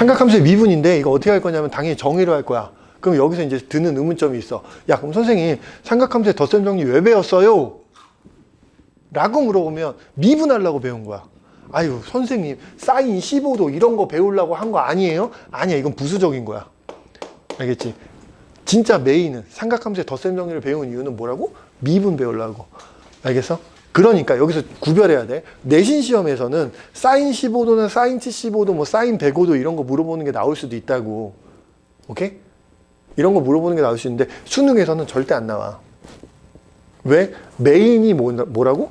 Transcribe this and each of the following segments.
삼각함수의 미분인데 이거 어떻게 할 거냐면 당연히 정의로 할 거야. 그럼 여기서 이제 드는 의문점이 있어. 야, 그럼 선생님, 삼각함수의 덧셈 정리 왜 배웠어요? 라고 물어보면 미분하려고 배운 거야. 아유, 선생님, 사인 15도 이런 거 배우려고 한 거 아니에요? 아니야, 이건 부수적인 거야. 알겠지? 진짜 메인은 삼각함수의 덧셈 정리를 배운 이유는 뭐라고? 미분 배우려고. 알겠어? 그러니까 여기서 구별해야 돼. 내신 시험에서는 사인 15도나 사인 75도, 뭐 사인 105도 이런 거 물어보는 게 나올 수도 있다고. 오케이? 이런 거 물어보는 게 나올 수 있는데 수능에서는 절대 안 나와. 왜? 메인이 뭐, 뭐라고?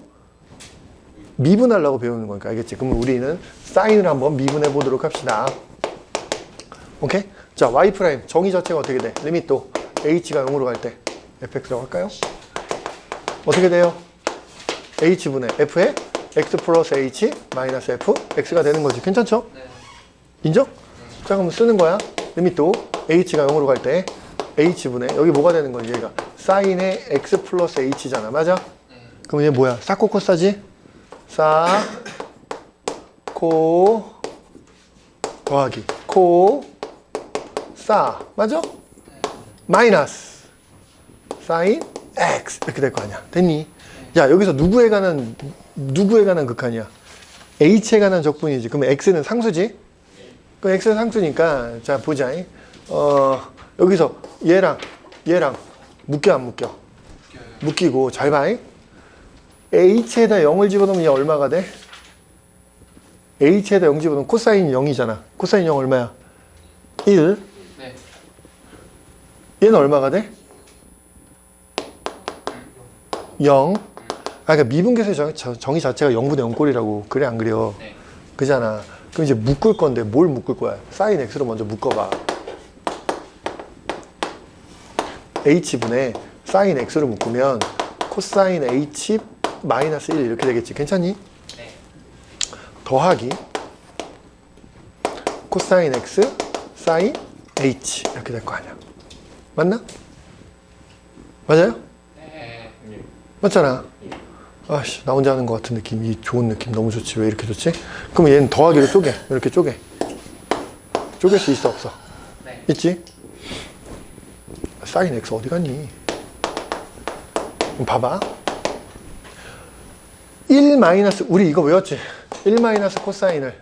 미분하려고 배우는 거니까 알겠지? 그러면 우리는 사인을 한번 미분해 보도록 합시다. 오케이? 자, y 프라임 정의 자체가 어떻게 돼? 리미트 h가 0으로 갈 때 fx라고 할까요? 어떻게 돼요? H분의 f의 x 플러스 h 마이너스 f x가 되는 거지. 괜찮죠? 네. 인정? 자, 그럼 쓰는 거야. 리미트 h가 0으로 갈 때 h분의 여기 뭐가 되는 거지? 얘가 사인의 x 플러스 h잖아. 맞아? 그럼 얘 뭐야? 사코코사지? 사, 코, 더하기, 코, 사. 맞아? 마이너스, 사인, x. 이렇게 될 거 아니야. 됐니? 야, 여기서 누구에 관한, 누구에 관한 극한이야? h에 관한 적분이지. 그러면 x는 상수지? 그럼 x는 상수니까, 자, 보자. 어, 여기서 얘랑, 얘랑 묶여, 안 묶여? 묶이고, 잘 봐. h에다 0을 집어넣으면 얘 얼마가 돼? h에다 0 집어넣으면 코사인 0이잖아. 코사인 0 얼마야? 1. 네. 얘는 얼마가 돼? 0. 아, 그러니까 미분계수의 정, 저- 정의 자체가 0분의 0꼴이라고. 그래, 안 그려? 네. 그잖아. 그럼 이제 묶을 건데 뭘 묶을 거야? 사인 x로 먼저 묶어봐. h분의 사인 x로 묶으면 코사인 h 마이너스 1 이렇게 되겠지. 괜찮니? 네. 더하기 코사인 x 사인 h 이렇게 될 거 아니야. 맞나? 맞아요? 네. 맞잖아. 아씨, 나 혼자 하는 것 같은 느낌. 이 좋은 느낌 너무 좋지. 왜 이렇게 좋지? 그럼 얘는 더하기로 쪼개. 이렇게 쪼개. 쪼갤 수 있어, 없어? 네. 있지? 사인 x 어디 갔니? 그럼 봐봐. 1 마이너스, 우리 이거 외웠지? 1 마이너스 코사인을.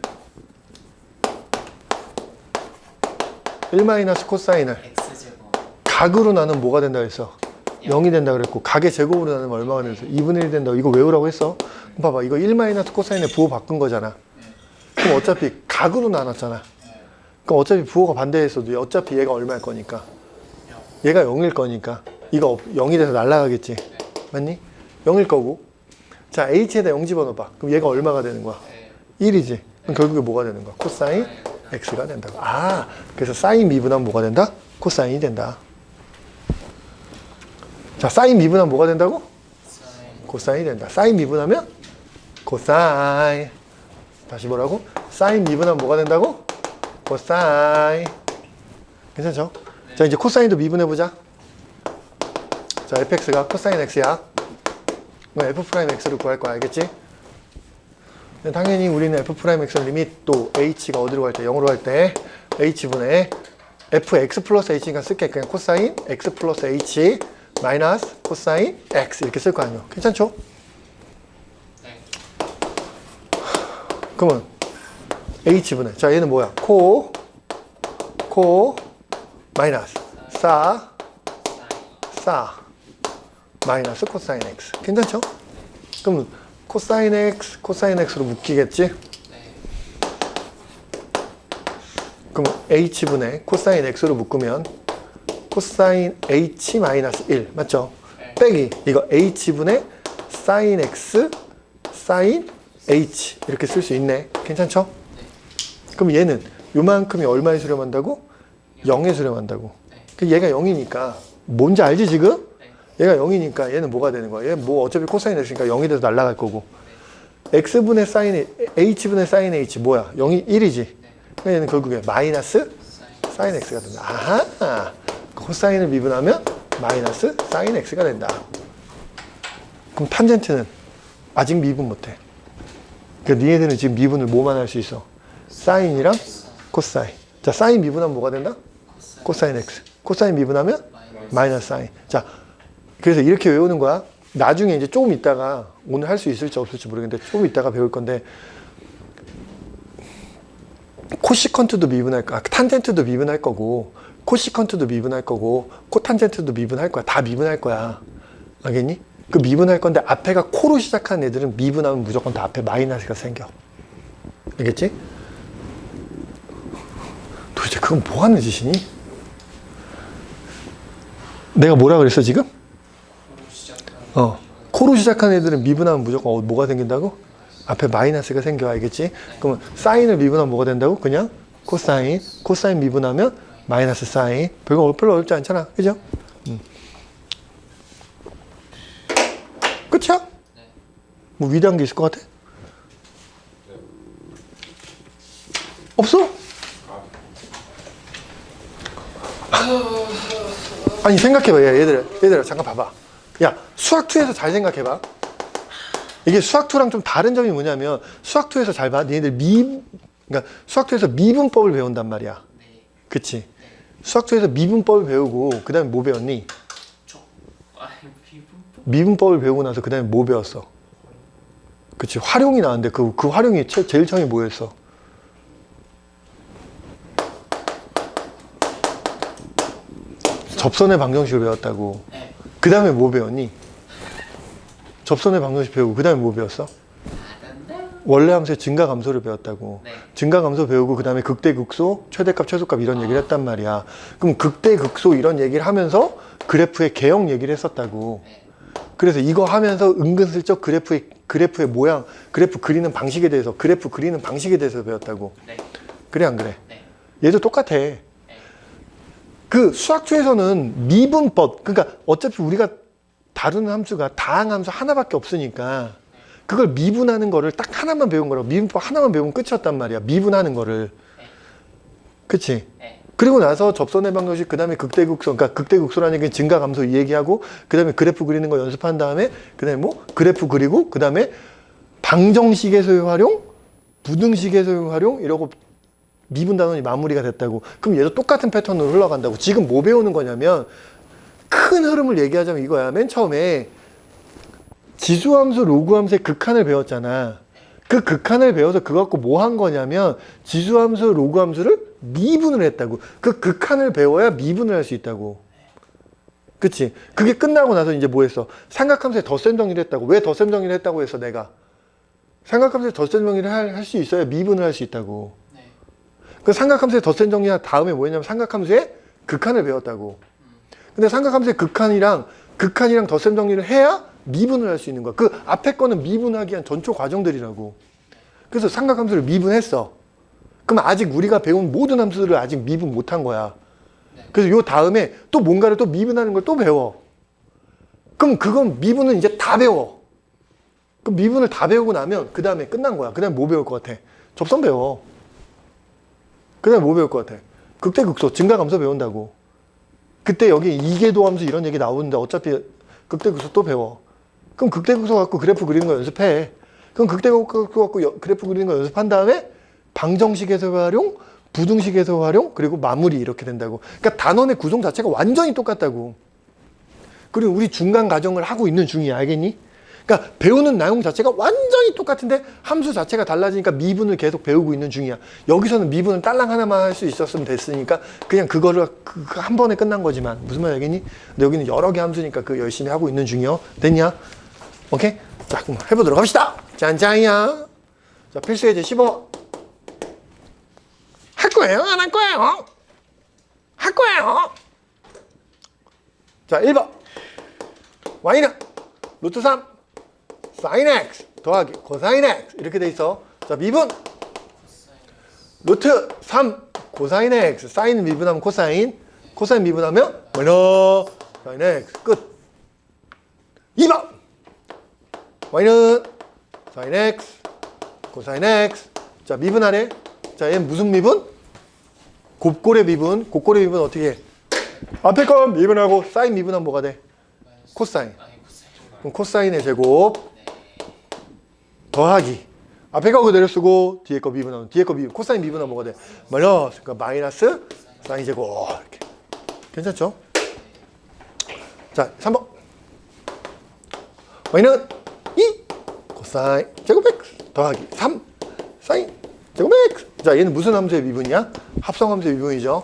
1 마이너스 코사인을. X 제곱. 각으로 나는 뭐가 된다 했어? 0이 된다 그랬고 각의 제곱으로 나누면 얼마가 했어? 2분의 1이 된다 이거 외우라고 했어? 그럼 봐봐. 이거 1 마이너스 코사인에 부호 바꾼 거잖아. 그럼 어차피 각으로 나눴잖아. 그럼 어차피 부호가 반대했어도 어차피 얘가 얼마일 거니까. 얘가 0일 거니까. 이거 없- 0이 돼서 날아가겠지. 맞니? 0일 거고. 자 h에다 0 집어넣어봐. 그럼 얘가 얼마가 되는 거야? 네. 1이지. 그럼 결국에 뭐가 되는 거야? 코사인 x가 된다고. 아 그래서 사인 미분하면 뭐가 된다? 코사인이 된다 자, 사인 미분하면 뭐가 된다고? 사인. 코사인이 된다. 사인 미분하면 코사인. 다시 뭐라고? 사인 미분하면 뭐가 된다고? 코사인. 괜찮죠? 자, 이제 코사인도 미분해 보자. 자, fx가 코사인 x야. 그럼 f 프라임 x를 구할 거야. 알겠지? 당연히 우리는 f 프라임 x 리밋 또 h가 어디로 갈 때? 0으로 갈 때 h분의 fx 플러스 h니까 쓸게. 그냥 코사인 x 플러스 h 마이너스 코사인 x 이렇게 쓸 거 아니에요. 괜찮죠? 네. 그러면 h분의 자 얘는 뭐야? 코, 코, 마이너스 사, 사, 마이너스 코사인 x 괜찮죠? 그럼 코사인 x, 코사인 x로 묶이겠지? 네. 그럼 h분의 코사인 x로 묶으면 코사인 h 마이너스 1 맞죠? 네. 빼기 이거 h분의 사인 x 사인 h 이렇게 쓸 수 있네 괜찮죠? 그럼 얘는 요만큼이 얼마에 수렴한다고? 0에 수렴한다고 네. 그 얘가 0이니까 뭔지 알지 지금? 네. 얘가 0이니까 얘는 뭐가 되는 거야? 얘뭐 어차피 코사인 x니까 0이 돼서 날아갈 거고 x분의 사인 h분의 사인 h 뭐야? 0이 1이지 그러니까 얘는 결국에 마이너스. 사인 x가 된다. 아하. 코사인을 미분하면 마이너스 사인 x가 된다. 그럼 탄젠트는 아직 미분 못해. 그러니까 니네들은 지금 미분을 뭐만 할 수 있어? 사인이랑 코사인. 자, 사인 미분하면 뭐가 된다? 코사인, x. 코사인 미분하면 마이너스 사인. 자, 그래서 이렇게 외우는 거야. 나중에 이제 조금 있다가 오늘 할 수 있을지 없을지 모르겠는데 조금 있다가 배울 건데 코시컨트도 미분할 거야. 탄젠트도 미분할 거고 코시컨트도 미분할 거고 코탄젠트도 미분할 거야. 다 미분할 거야. 알겠니? 그 미분할 건데 앞에가 코로 시작하는 애들은 미분하면 무조건 다 앞에 마이너스가 생겨. 알겠지? 도대체 그건 뭐 하는 짓이니? 내가 뭐라 그랬어 지금? 어. 코로 시작하는 애들은 미분하면 무조건 어, 뭐가 생긴다고? 앞에 마이너스가 생겨 알겠지? 그러면 사인을 미분하면 뭐가 된다고? 그냥 코사인, 코사인 미분하면 마이너스 사인. 별거 별로 어렵지 않잖아, 그죠? 음. 끝이야? 네. 뭐 위대한 게 있을 것 같아? 없어? 아니 생각해봐 야, 얘들아 얘들아 잠깐 봐봐 야 수학2에서 잘 생각해봐 이게 수학2랑 좀 다른 점이 뭐냐면 수학2에서 잘봐 니네들 미 그러니까 수학2에서 미분법을 배운단 말이야 네. 그치 수학2에서 미분법을 배우고 그 다음에 뭐 배웠니? 저 아니 비분법 미분법을 배우고 나서 그 다음에 뭐 배웠어? 그치 활용이 나왔는데 그, 그 활용이 제, 제일 처음에 뭐였어? 접선의 방정식을 배웠다고 네. 그 다음에 뭐 배웠니? 접선의 방정식 배우고 그 다음에 뭐 배웠어? 원래 함수의 증가 감소를 배웠다고 네. 증가 감소 배우고 그 다음에 극대 극소 최대값 최소값 이런 얘기를 했단 말이야 그럼 극대 극소 이런 얘기를 하면서 그래프의 개형 얘기를 했었다고 네. 그래서 이거 하면서 은근슬쩍 그래프의 그래프의 모양 그래프 그리는 방식에 대해서 그래프 그리는 방식에 대해서 배웠다고 네. 그래 안 그래? 네. 얘도 똑같아. 그 수학주에서는 미분법, 그러니까 어차피 우리가 다루는 함수가 다항 함수 하나밖에 없으니까 그걸 미분하는 거를 딱 하나만 배운 거라고 미분법 하나만 배우면 끝이었단 말이야. 미분하는 거를. 그치? 네. 그리고 나서 접선의 방정식, 그 다음에 극대극소, 그러니까 극대극소라는 게 증가 감소 이 얘기하고, 그 다음에 그래프 그리는 거 연습한 다음에, 그 다음에 뭐, 그래프 그리고, 그 다음에 방정식에서의 활용, 부등식에서의 활용, 이러고 미분 단원이 마무리가 됐다고. 그럼 얘도 똑같은 패턴으로 흘러간다고. 지금 뭐 배우는 거냐면, 큰 흐름을 얘기하자면 이거야. 맨 처음에 지수함수, 로그함수의 극한을 배웠잖아. 그 극한을 배워서 그거 갖고 뭐 한 거냐면 지수함수, 로그함수를 미분을 했다고. 그 극한을 배워야 미분을 할 수 있다고. 그치? 그게 끝나고 나서 이제 뭐 했어? 삼각함수에 덧셈 정리를 했다고. 왜 덧셈 정리를 했다고 했어, 내가? 삼각함수에 덧셈 정리를 할 수 있어야 미분을 할 수 있다고. 네. 그 삼각함수의 덧셈 정리한 다음에 뭐였냐면 삼각함수의 극한을 배웠다고. 근데 삼각함수의 극한이랑 극한이랑 덧셈 정리를 해야 미분을 할 수 있는 거야. 그 앞에 거는 미분하기 위한 전초 과정들이라고. 그래서 삼각함수를 미분했어. 그럼 아직 우리가 배운 모든 함수들을 아직 미분 못한 거야. 그래서 요 다음에 또 뭔가를 또 미분하는 걸 또 배워. 그럼 그건 미분은 이제 다 배워. 그럼 미분을 다 배우고 나면 그 다음에 끝난 거야. 그 다음에 뭐 배울 것 같아? 접선 배워. 그 다음에 뭐 배울 것 같아? 극대극소, 증가감소 배운다고. 그때 여기 이계도 함수 이런 얘기 나오는데 어차피 극대극소 또 배워. 그럼 극대극소 갖고 그래프 그리는 거 연습해. 그럼 극대극소 갖고 여- 그래프 그리는 거 연습한 다음에 방정식에서 활용, 부등식에서 활용, 그리고 마무리 이렇게 된다고. 그러니까 단원의 구성 자체가 완전히 똑같다고. 그리고 우리 중간 과정을 하고 있는 중이야. 알겠니? 그러니까 배우는 내용 자체가 완전히 똑같은데 함수 자체가 달라지니까 미분을 계속 배우고 있는 중이야. 여기서는 미분을 딸랑 하나만 할 수 있었으면 됐으니까 그냥 그거를 그- 그한 번에 끝난 거지만 무슨 말 알겠니? 근데 여기는 여러 개 함수니까 그 열심히 하고 있는 중이요. 됐냐? 오케이? 자, 그럼 해보도록 합시다. 짠짠이야. 자, 필수 예제 15. 할 거예요? 안 할 거예요? 할 거예요? 자, 1번. y는 루트 3 사인 x 더하기 코사인 x 이렇게 돼 있어. 자, 미분 루트 3 코사인 x 사인 미분하면 코사인 코사인 미분하면 마이너스 사인 x 끝. 2번 y는 사인 x 코사인 x 자, 미분하래. 자, 얘는 무슨 미분? 곱골의 미분. 곱골의 미분 어떻게 해? 앞에 건 미분하고 사인 미분하면 뭐가 돼? 코사인. 그럼 코사인의 제곱 더하기 앞에 거 그대로 쓰고 뒤에 거 미분하면 뒤에 거 미분 코사인 미분하면 뭐가 돼? 마이너스 그러니까 마이너스 사인 제곱 이렇게 괜찮죠? 자 3번 y는 2코 사인 제곱 x 더하기 3 사인 제곱 x. 자 얘는 무슨 함수의 미분이야? 합성함수의 미분이죠.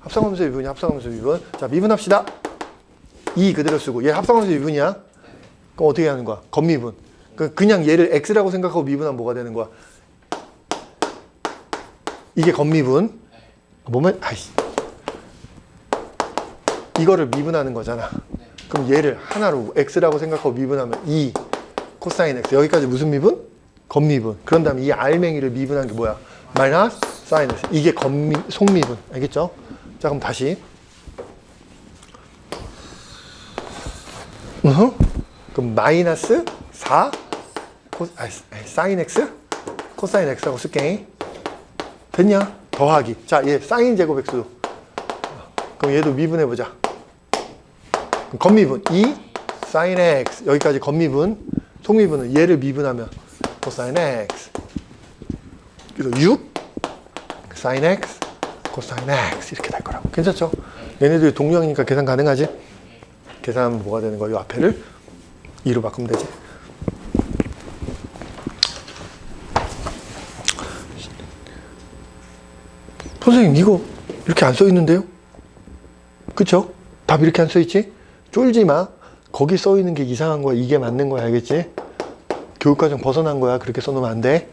합성함수의 미분이 합성함수의 미분. 자 미분합시다. 2 그대로 쓰고 얘 합성함수의 미분이야. 그럼 어떻게 하는 거야? 겉미분. 그 그냥 얘를 x라고 생각하고 미분하면 뭐가 되는 거야? 이게 겉미분. 뭐면 아이씨. 이거를 미분하는 거잖아. 그럼 얘를 하나로 x라고 생각하고 미분하면 2 코사인 x 여기까지 무슨 미분? 겉미분. 그런 다음에 이 알맹이를 미분한 게 뭐야? 마이너스 사인 x 이게 겉미 속미분. 알겠죠? 자 그럼 다시. 으흠. 그럼 마이너스 4 코, 아, 사인 x 코사인 x라고 쓸게. 됐냐? 더하기. 자얘 사인 제곱 x 그럼 얘도 미분해 보자. 겉미분. 2 사인 x 여기까지 겉미분 속미분은 얘를 미분하면 코사인 x 그래서 6 사인 x 코사인 x 이렇게 될 거라고 괜찮죠? 얘네들이 동류형이니까 계산 가능하지? 계산하면 뭐가 되는? 이 앞에를 2로 바꾸면 되지 선생님 이거 이렇게 안 써 있는데요? 그쵸? 답 이렇게 안 써 있지? 쫄지 마. 거기 써 있는 게 이상한 거야. 이게 맞는 거야. 알겠지? 교육과정 벗어난 거야. 그렇게 써놓으면 안 돼.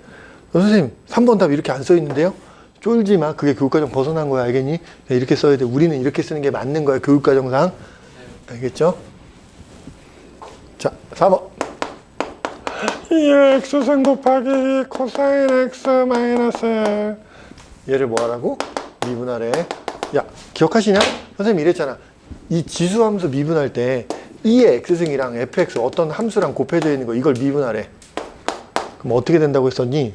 어, 선생님 3번 답 이렇게 안 써 있는데요? 쫄지 마. 그게 교육과정 벗어난 거야. 알겠니? 네, 이렇게 써야 돼. 우리는 이렇게 쓰는 게 맞는 거야. 교육과정상. 알겠죠? 자, 4번. 2의 x승 곱하기 코사인 x 마이너스 얘를 뭐 하라고? 미분하래. 야, 기억하시냐? 선생님 이랬잖아. 이 지수함수 미분할 때 2의 x승이랑 fx 어떤 함수랑 곱해져 있는 거 이걸 미분하래. 그럼 어떻게 된다고 했었니?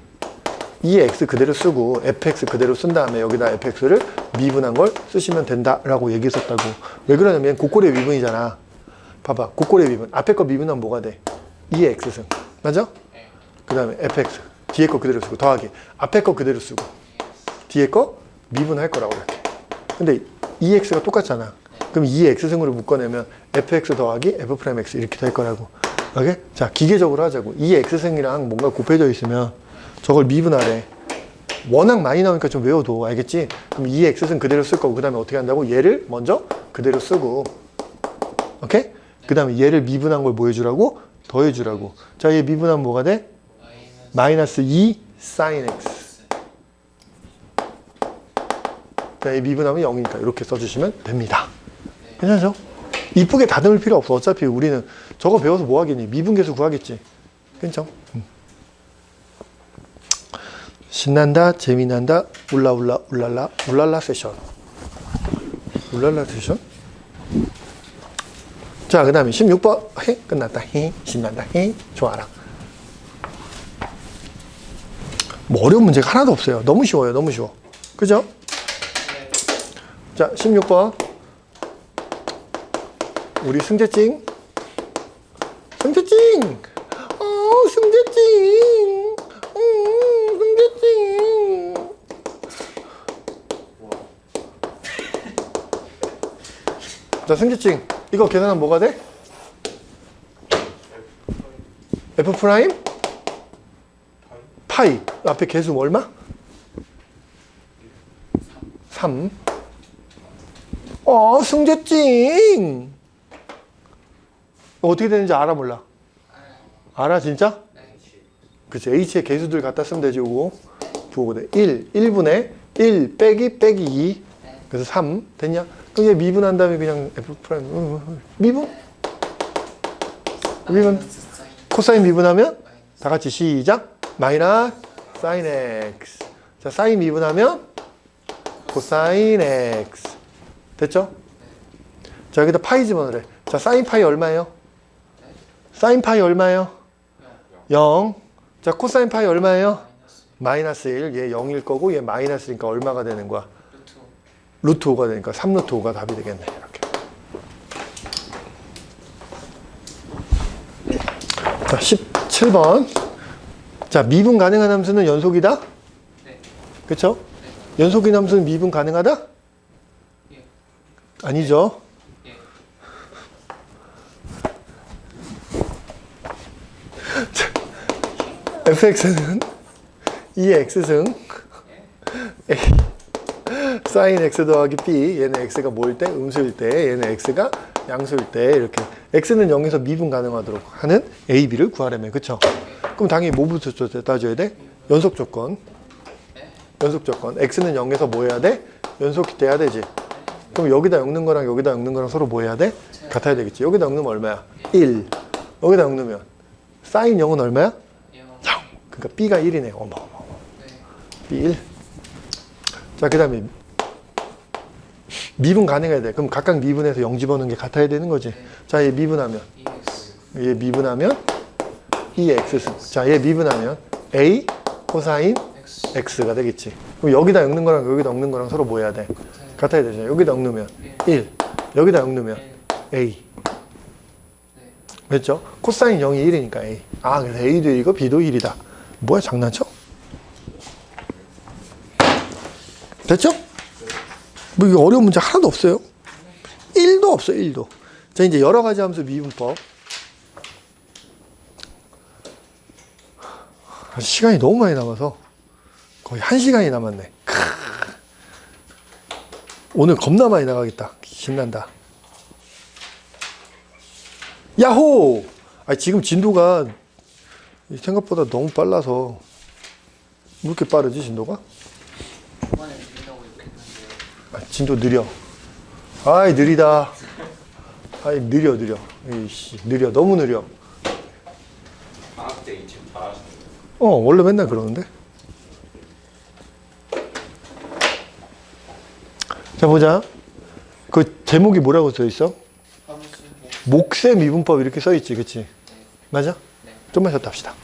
2의 x 그대로 쓰고 fx 그대로 쓴 다음에 여기다 fx를 미분한 걸 쓰시면 된다라고 얘기했었다고. 왜 그러냐면 고꼴의 미분이잖아. 봐봐. 고꼴의 미분. 앞에 거 미분하면 뭐가 돼? 2의 x승. 맞아? 그 다음에 fx. 뒤에 거 그대로 쓰고 더하기. 앞에 거 그대로 쓰고. 뒤에 거 미분할 거라고 이렇게. 근데 2x가 똑같잖아. 그럼 2x승으로 묶어내면 fx 더하기 f'x 이렇게 될 거라고. 오케이? 자, 기계적으로 하자고. 2x승이랑 뭔가 곱해져 있으면 저걸 미분하래. 워낙 많이 나오니까 좀 외워둬. 알겠지? 그럼 2x승 그대로 쓸 거고, 그 다음에 어떻게 한다고? 얘를 먼저 그대로 쓰고. 오케이? 그 다음에 얘를 미분한 걸 뭐 해주라고? 더해주라고. 자, 얘 미분하면 뭐가 돼? 마이너스 2 sin x. 자, 얘 미분하면 0이니까 이렇게 써주시면 됩니다. 괜찮죠? 이쁘게 다듬을 필요 없어. 어차피 우리는 저거 배워서 뭐 하겠니? 미분계수 구하겠지. 괜찮죠? 음. 신난다, 재미난다, 울라울라, 울랄라, 울랄라 세션. 울랄라 세션? 자, 그 다음에 16번. 해, 끝났다. 해, 신난다. 해, 좋아라. 뭐 어려운 문제가 하나도 없어요. 너무 쉬워요. 너무 쉬워. 그죠? 자, 16번. 우리 승재찡. 승재찡! 어, 승재찡! 어, 승재찡! 자, 승재찡. 이거 계산하면 뭐가 돼? F 프라임? 파이. 앞에 개수 얼마? 3. 어, 승재찡! 어떻게 되는지 알아, 몰라? 알아, 진짜? 네. 그치. H의 개수들 갖다 쓰면 되지, 요거. 부호가 돼. 1. 1분의 1 빼기 빼기 2. 그래서 3. 됐냐? 그럼 얘 미분한 다음에 그냥 F 프라임. 미분? 미분. 코사인 미분하면? 다 같이 시작. 마이너스 사인 x. 자, 사인 미분하면 코사인 x. 됐죠? 자, 여기다 파이 집어넣으래. 자, 사인 파이 얼마예요? 사인 파이 얼마예요? 0. 자, 코사인 파이 얼마예요? 마이너스 마이너스 1. 얘 0일 거고 얘 마이너스니까 얼마가 되는 거야? 루트 루트 5가 되니까 3 루트 5가 답이 되겠네. 이렇게. 자, 17번. 자, 미분 가능한 함수는 연속이다? 네. 그쵸? 연속인 함수는 미분 가능하다? 예. 아니죠. Fx는 2의 x승 A 사인 x 더하기 b 얘는 x가 뭐일 때? 음수일 때 얘는 x가 양수일 때 이렇게 x는 0에서 미분 가능하도록 하는 a, b를 구하려면 그쵸? 그럼 당연히 뭐부터 따져야 돼? 연속 조건 연속 조건 x는 0에서 뭐 해야 돼? 연속이 돼야 되지 그럼 여기다 엮는 거랑 여기다 엮는 거랑 서로 뭐 해야 돼? 같아야 되겠지 여기다 엮으면 얼마야? 1 여기다 엮으면 사인 0은 얼마야? 영. 그러니까 b가 1이네 어머 어머 네. b 1 자, 그 다음에 미분 가능해야 돼. 그럼 각각 미분해서 0 집어넣는 게 같아야 되는 거지. 자, 얘 미분하면, EX. 얘 미분하면 2x. 자, 얘 미분하면 a 코사인 X. x가 되겠지. 그럼 여기다 엮는 거랑 여기다 엮는 거랑 서로 뭐 해야 돼? 같아야 되잖아. 여기다 엮으면 1, 여기다 엮으면 일. a. 네. 그렇죠? 코사인 0이 1이니까 a. 아, 그래서 a도 1이고 b도 1이다. 뭐야, 장난쳐? 됐죠? 뭐 이거 어려운 문제 하나도 없어요. 1도 없어요, 1도. 자, 이제 여러 가지 함수 미분법. 시간이 너무 많이 남아서 거의 한 시간이 남았네. 크으. 오늘 겁나 많이 나가겠다. 신난다. 야호! 아 지금 진도가 생각보다 너무 빨라서 왜 이렇게 빠르지 진도가? 초반에 이렇게 했는데 아, 진도 느려. 아이 느리다. 아이 느려 느려. 이씨 느려 너무 느려. 방학 때 이쯤 잘하시는 어 원래 맨날 그러는데. 자 보자. 그 제목이 뭐라고 써 있어? 함수 뭐 목세 미분법 이렇게 써 있지, 그치? 맞아? 네. 좀만 쉬었다 합시다.